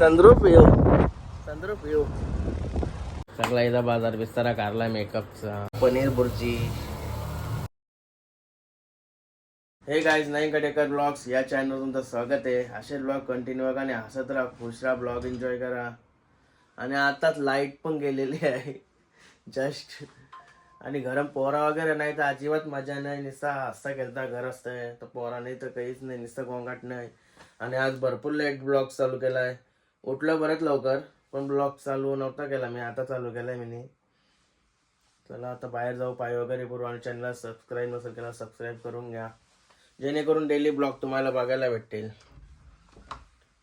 संद्रूप येऊ. संद्रूप येऊ. सगळा इथं बाजार बिस्तारा काढलाय मेकअपचा. पनीर बुर्जी. हे गाईज नाही कडेकर ब्लॉग्स या चॅनल तुमचं स्वागत आहे. असे ब्लॉग कंटिन्यू बघा आणि हसत राहा खुश राहा ब्लॉग एन्जॉय करा. आणि आताच लाइट पण गेलेली आहे. जस्ट आणि घरात पोरा वगैरे नाही तर अजिबात मजा नाही. नुसता हसता खेळता घर असतंय. तर पोरा नाही तर काहीच नाही नुसतं गोंगाट नाही. आणि आज भरपूर लेट ब्लॉग चालू केलाय. उठलं बरंच लवकर पण ब्लॉग चालू नव्हता केला मी आता चालू केलाय मी चला आता बाहेर जाऊ पाय वगैरे करू आणि चॅनलला सबस्क्राईब नसेल केला सबस्क्राईब करून घ्या. जेणेकरून डेली ब्लॉग तुम्हाला बघायला भेटेल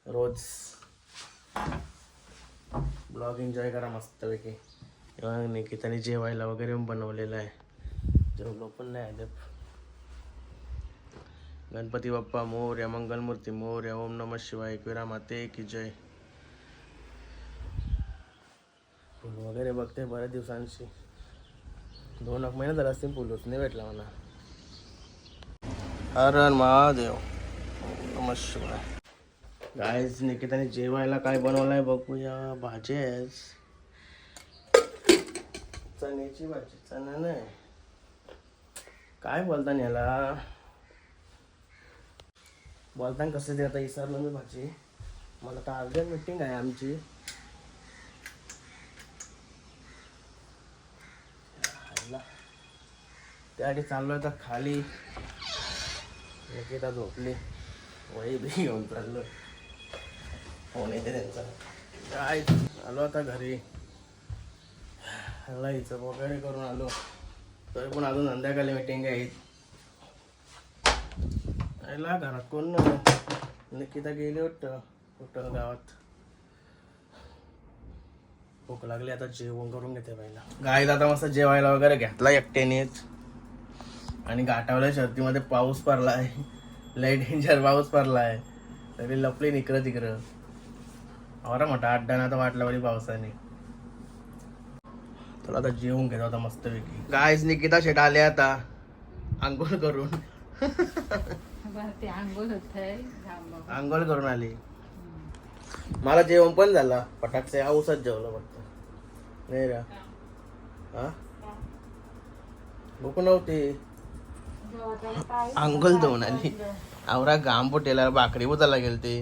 रोज. ब्लॉग एन्जॉय करा मस्तपैकी. निकिताने जेवायला वगैरे बनवलेलं आहे. जेवलो पण नाही आले गणपती बाप्पा मोर या मंगलमूर्ती मोर या ओम नम शिवाय एकविरा माते की जय. वगैरे बघते बऱ्याच दिवसांशी. दोन एक महिना झाला असतील फुलच नाही भेटला मला. हर हर महादेव. नमस्कार. शिवाय गायज निकिताने जेवायला काय बनवलंय बघूया. भाजी आहे चण्याची भाजी चणा नाही. काय बोलता याला? बोलताना कसं ते आता? विसरलं मी भाजी. मला तर अर्जंट मिटिंग आहे आमची. त्यासाठी चाललो आता खाली. निकिता झोपली. वही बी घेऊन चाललो फोन येते त्यांचा. काय आलो आता घरी? ह्याला हिचं वगैरे करून आलो. तरी पण अजून संध्याकाळी मिटिंग आहे. यायला घरात कोण नाही निकिता गेली वाटतं. कुठं गावात. भूक लागली आता जेवण करून घेते पहिला गाईत आता मस्त जेवायला वगैरे घेतला एकट्यानेच. आणि घाटावल्या शर्तीमध्ये पाऊस पडलाय. लय डेंजर पाऊस पडलाय. तरी लपली इकडं तिकडं आवरा मोठा अड्डा ना तर वाटला वाली पावसाने. तुला आता जेवून घेतो आता मस्तपैकी. गायच निकिता शेट आले आता. आंघोळ करून. बरं आंघोळ आहे करून आली. मला जेवण पण झाला. पटाकचे औषध जेवलं फक्त. नाही रा. हा? भूक नव्हती. आंघोळ देऊन आली. आवरा घाम फुटेला भाकरी उचलला गेल ते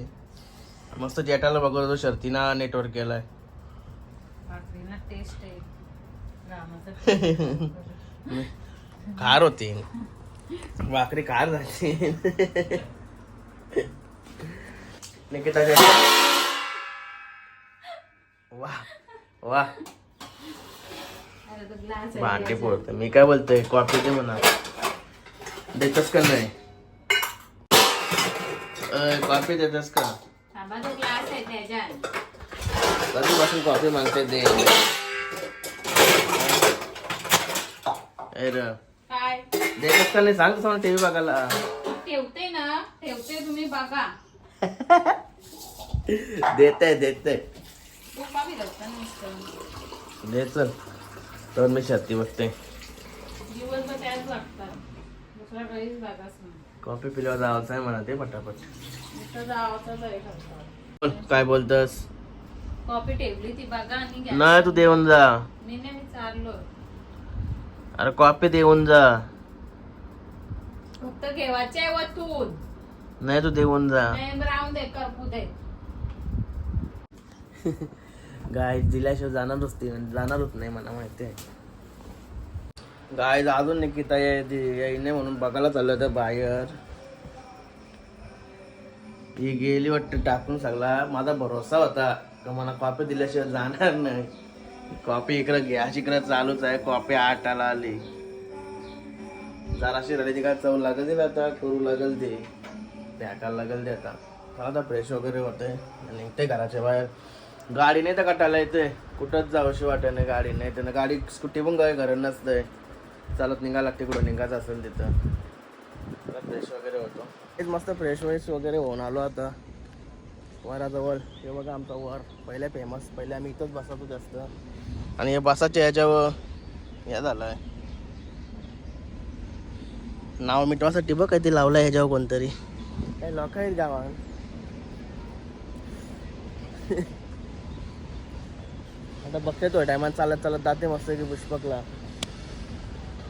मस्त जेटाला बघत होतो शर्तीना नेटवर्क केलाय. खार होती. भाकरी खार झाली. निकिता वा वा भांडी पोळत मी काय बोलतोय? कॉफी दे म्हणा. देतस का नाही? कॉफी देतस का? थांबा तो ग्लास आहे त्याच्यात. कधीपासून कॉफी मागते दे ए र. काय? देतस का नाही? सांग तसं टीव्ही बघायला. ठेवते ना. ठेवते तुम्ही बघा. देते देते. पप्पा बी लागतं नुसतं. दे चल. तर मी शर्ती बघते. दिवसभर त्याच लागतात दुसरा काहीच बघाच नाही कॉफी पिल्यावर जायचं आहे म्हणा ते पटापट. काय बोलतस? कॉफी ठेवली ती बघा आणि नाही तू देऊन जा. मी नाही विचारलो अरे कॉफी देऊन जा. फक्त घेवायचे आहे वतून. नाही तू देऊन जा. नाही राहून दे करपू दे गाय दिल्याशिवाय जाणारच ती जाणारच नाही मला माहिती आहे. गाय अजून निकिता येईने म्हणून बघायला चाललं होतं बाहेर. ही गेली वाटतं टाकून सगळा. माझा भरोसा होता. का मला कॉपी दिल्याशिवाय जाणार नाही. कॉपी इकडं गॅस इकडं चालूच आहे. कॉपी आटाला आली. जराशी रडी काय चव लागल दिला आता. करू लागल ते. टाकायला लागेल ते आता. आता फ्रेश वगैरे होते निघते घराच्या बाहेर. गाडी नाही तर कटायला येते कुठंच जावशी वाटत नाही गाडी. नाही तर गाडी स्कूटी पण काय घरं नसतंय. चालत निघायला लागते कुठं निघायचं असेल तिथं. फ्रेश वगैरे होतो. तेच मस्त फ्रेश वेश वगैरे होऊन आलो आता. वराजवळ. हे बघा आमचा वर. पहिले फेमस पहिले आम्ही इथंच बसतो जास्त. आणि हे बसाच्या ह्याच्यावर हे झालंय. नाव मिटवासाठी बघ काय ते लावलंय ह्याच्यावर कोणतरी. काही लोक आहेत गावात. आता बघते तो. टायमान चालत चालत जाते मस्त की पुष्पकला.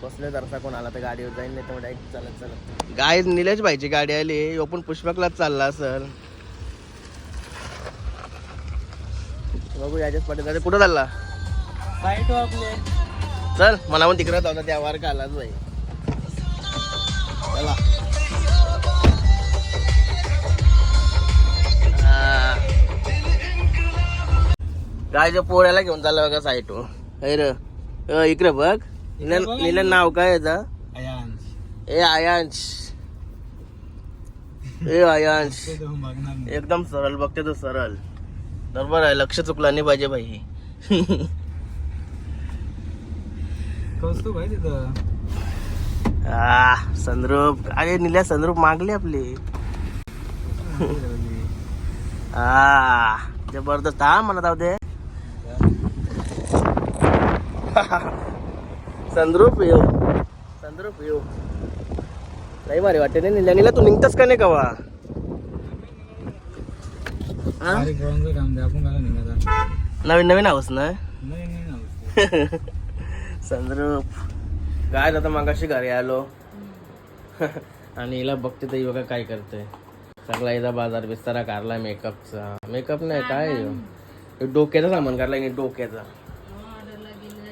बसले जरसा कोण आला तर गाडीवर जाईन नाही तर डायरेक्ट चालत चालत. गाय निलेश भाईची गाडी आली. ह्यो पण पुष्पकलाच चालला सर बघू याच्याच पाठी कुठं चालला? आपले चल मला पण तिकडे जाऊ त्या वार का आलाच भाई चला. गायच्या पोळ्याला घेऊन चालला बघा साईट अरे इकडे बघ. निलं निलं नाव काय अयांश ए आयांश. ए आयांश. एकदम सरळ बघते तो सरळ. बरोबर आहे लक्ष चुकला नाही पाहिजे भाई कौस्तुभ आहे तिथं. आ संद्रूप अरे निल्या संद्रूप मागली आपली. आ जबरदस्त. हा म्हणत आहो ते संद्रूप येऊ. संद्रूप येऊ. नाही भारी वाटते नाही निल्या. निल्या तू निघतस का नाही कवा? हा? नवीन नवीन आहोस ना? नाही नाही ना संद्रूप काय आता मागाशी घरी आलो. आणि हिला बघते तर बघा काय करते. सगळा हिचा बाजार बिस्तारा काढला मेकअपचा मेकअप नाही काय डोक्याचं सामान काढला डोक्याचा.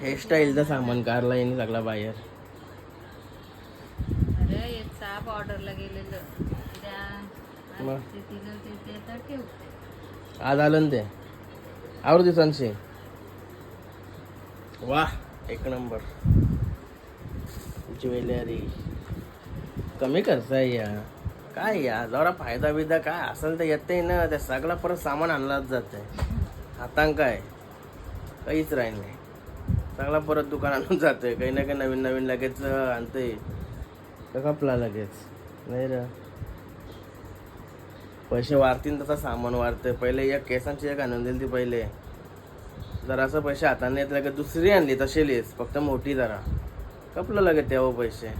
हेअरस्टाईलचं सामान काढला हिने सगळा बाहेर. अरे चाप ऑर्डरला गेलेलं. त्या मग? ते तिला ते ते तर ठेवते. आज आलं ना ते? आवड दिवसांशी वा एक नंबर ज्वेलरी. कमी आहे या काय या जरा फायदा बिदा काय? असेल तर येते ना ते सगळं परत सामान आणलाच जात आहे हातांक काय? काहीच राहील नाही. सगळा परत दुकान आणून जातोय. काही ना काही नवीन नवीन लगेच आणतोय. का कपला लगेच. नाही र. पैसे वाढतील तसं सामान वाढतंय. पहिले एक केसांची एक आणून दिली ती पहिले. जरासं पैसे हाताने येत लगेच दुसरी आणली तशी लिस फक्त मोठी जरा. कपलं लगेच तेव्हा पैसे.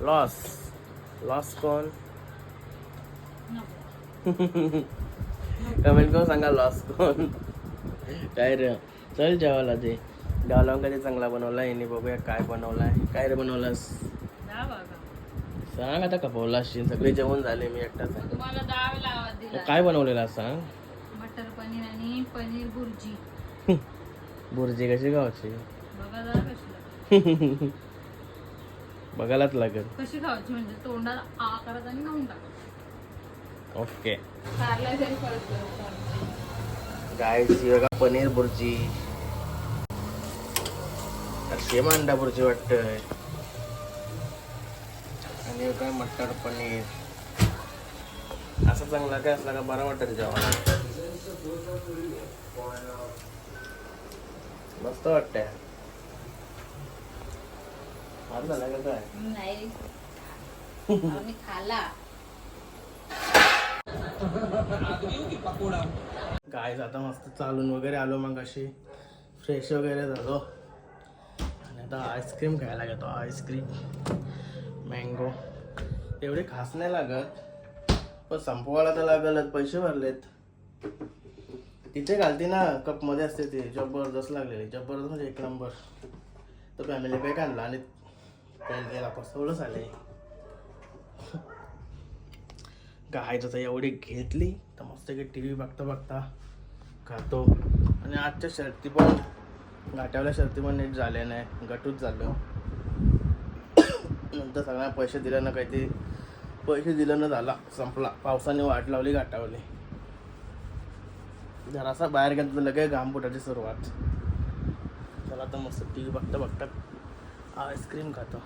लॉस लॉस कोण? कमेंट करून सांगा लॉस कोण? काय रे? चल जेवायला ते जेवायला कधी चांगला बनवला याने बघूया काय बनवलाय. काय रे बनवलास? सांग आता कपवला असशील सगळे जेवण झाले मी एकटाच आहे. तुम्हाला डाव लावा मग दिला. काय बनवलेला सांग? मटर पनीर आणि पनीर बुर्जी. बुर्जी कशी गावची बघा जरा कशी बघायलाच लागेल. कशी खावायची म्हणजे तोंडाला आ करत आणि खाऊन टाका ओके. कारला जरी परत करू गायची बघा पनीर बुर्जी. सेम अंडा बुर्जी वाटतंय. आणि काय मटर पनीर. असं चांगला काय असला का बरं वाटत जेवायला मस्त वाटतंय. का काय? नाही. आम्ही खाला. काय आता मस्त चालून वगैरे आलो मग अशी फ्रेश वगैरे झालो. आता आईस्क्रीम खायला घेतो आईस्क्रीम मँगो एवढे खास नाही लागत. पण संपवायला तर लागलच पैसे भरलेत. तिथे घालते ना कपमध्ये असते ते जबरदस्त लागलेले जबरदस्त म्हणजे एक नंबर तर फॅमिली पॅक आणला आणि पॅन गेला फसवलंच आले. गाय एवढी घेतली तर मस्त की टी व्ही बघता बघता खातो. आणि आजच्या शर्ती पण घाटावल्या शर्ती पण नीट झाले नाही गटूच झालं. नंतर सगळ्यांना पैसे दिल्यानं ना काही ते पैसे दिलं ना झाला संपला. पावसाने वाट लावली घाटावली जरासा बाहेर गेला तर लगेच घामपुटाची सुरुवात. चला आता मस्त टी व्ही बघता बघता आईस्क्रीम खातो.